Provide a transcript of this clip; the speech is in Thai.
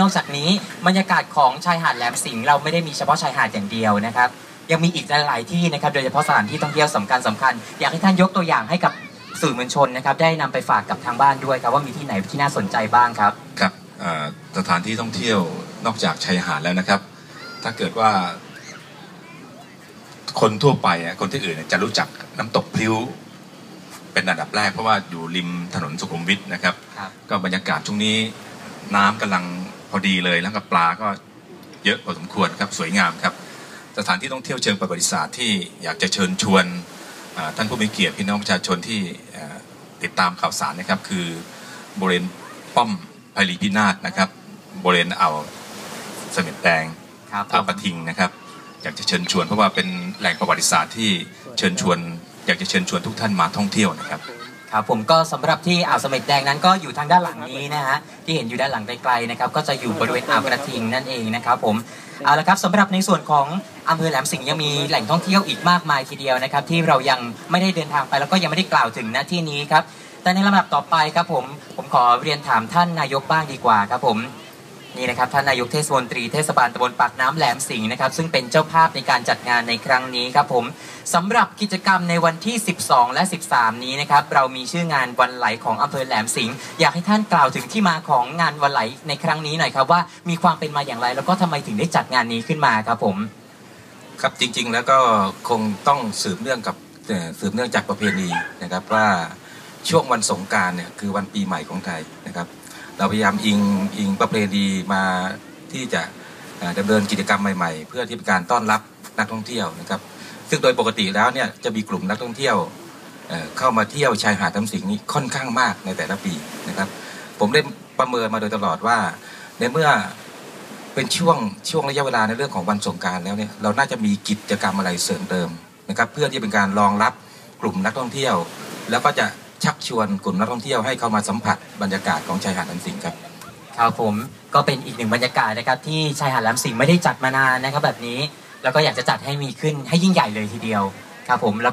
นอกจากนี้บรรยากาศของชายหาดแหลมสิงห์เราไม่ได้มีเฉพาะชายหาดอย่างเดียวนะครับ ยังมีอีกหลายๆที่นะครับ โดยเฉพาะสถานที่ท่องเที่ยวสำคัญสำคัญ อยากให้ท่านยกตัวอย่างให้กับสื่อมวลชนนะครับ ได้นำไปฝากกับทางบ้านด้วยครับ ว่ามีที่ไหนที่น่าสนใจบ้างครับครับเอ่อสถานที่ท่องเที่ยวนอกจากชายหาดแล้วนะครับ ถ้าเกิดว่า คนทั่วไปอะคนที่อื่นเนี่ยจะรู้จักน้ำตกพลิ้วเป็นอันดับแรกเพราะว่าอยู่ริมถนนสุขุมวิทนะครับครับก็บรรยากาศช่วงนี้น้ำกำลังพ อดีเลยแล้วก็ปลาก็เยอะพอสมควรครับสวยงามครับ สถานที่ท่องเที่ยวเชิงประวัติศาสตร์ที่อยากจะเชิญชวนอ่าท่านผู้มีเกียรติพี่น้องประชาชนที่เอ่อติดตามข่าวสารนะครับ คือบริเวณป้อมไพรีพินาศนะครับบริเวณอ่าวเสม็ดแดงครับผอ่าวมปะทิงนะครับ อยากจะเชิญชวนเพราะว่าเป็นแหล่งประวัติศาสตร์ที่เชิญชวน อยากจะเชิญชวนทุกท่านมาท่องเที่ยวนะครับ ครับผมก็สำหรับที่อ่าวเสม็ดแดงนั้นก็อยู่ทางด้านหลังนี้นะฮะที่เห็นอยู่ด้านหลังไกลๆนะครับก็จะอยู่บริเวณอ่าวกระทิงนั่นเองนะครับผมเอาละครับสำหรับในส่วนของอำเภอแหลมสิงห์ยังมีแหล่งท่องเที่ยวอีกมากมายทีเดียวนะครับที่เรายังไม่ได้เดินทางไปแล้วก็ยังไม่ได้กล่าวถึงณที่นี้ครับแต่ในลำดับต่อไปครับผมผมขอเรียนถามท่านนายกบ้างดีกว่าครับผม นี่นะครับท่านนายกเทศมนตรีเทศบาลตำบลปากน้ำแหลมสิงห์นะครับซึ่งเป็นเจ้าภาพในการจัดงานในครั้งนี้ครับผมสำหรับกิจกรรมในวันที่ 12 และ 13 นี้นะครับเรามีชื่องานวันไหลของอำเภอแหลมสิงห์อยากให้ท่านกล่าวถึงที่มาของงานวันไหลในครั้งนี้หน่อยครับว่ามีความเป็นมาอย่างไร แล้วก็ทำไมถึงได้จัดงานนี้ขึ้นมาครับผม ครับจริงๆ แล้วก็คงต้องสืบเนื่องกับสืบเนื่องจากประเพณีนะครับว่าช่วงวันสงการเนี่ยคือวันปีใหม่ของไทยนะครับ เราพยายามอิงอิงประเพณีมาที่จะเอ่อดำเนินกิจกรรมใหม่ๆ เพื่อที่เป็นการต้อนรับนักท่องเที่ยวนะครับ ซึ่งโดยปกติแล้วเนี่ยจะมีกลุ่มนักท่องเที่ยวเข้ามาเที่ยวชายหาดน้ำสิงนี้ค่อนข้างมากในแต่ละปีนะครับ ผมได้ประเมินมาโดยตลอดว่า ในเมื่อเป็นช่วงช่วงระยะเวลาในเรื่องของวันสงการแล้วเนี่ยเราน่าจะมีกิจกรรมอะไรเสริมเติมนะครับ เพื่อที่เป็นการรองรับกลุ่มนักท่องเที่ยว แล้วก็จะ ชักชวนกลุ่มนักท่องเที่ยวให้เข้ามาสัมผัสบรรยากาศของชายหาดน้ำสิงห์ครับครับผมก็เป็นอีกหนึ่งบรรยากาศนะครับที่ชายหาดแหลมสิงห์ไม่ได้จัดมานานนะครับแบบนี้ แล้วก็อยากจะจัดให้มีขึ้นให้ยิ่งใหญ่เลยทีเดียวครับผมแล้วก็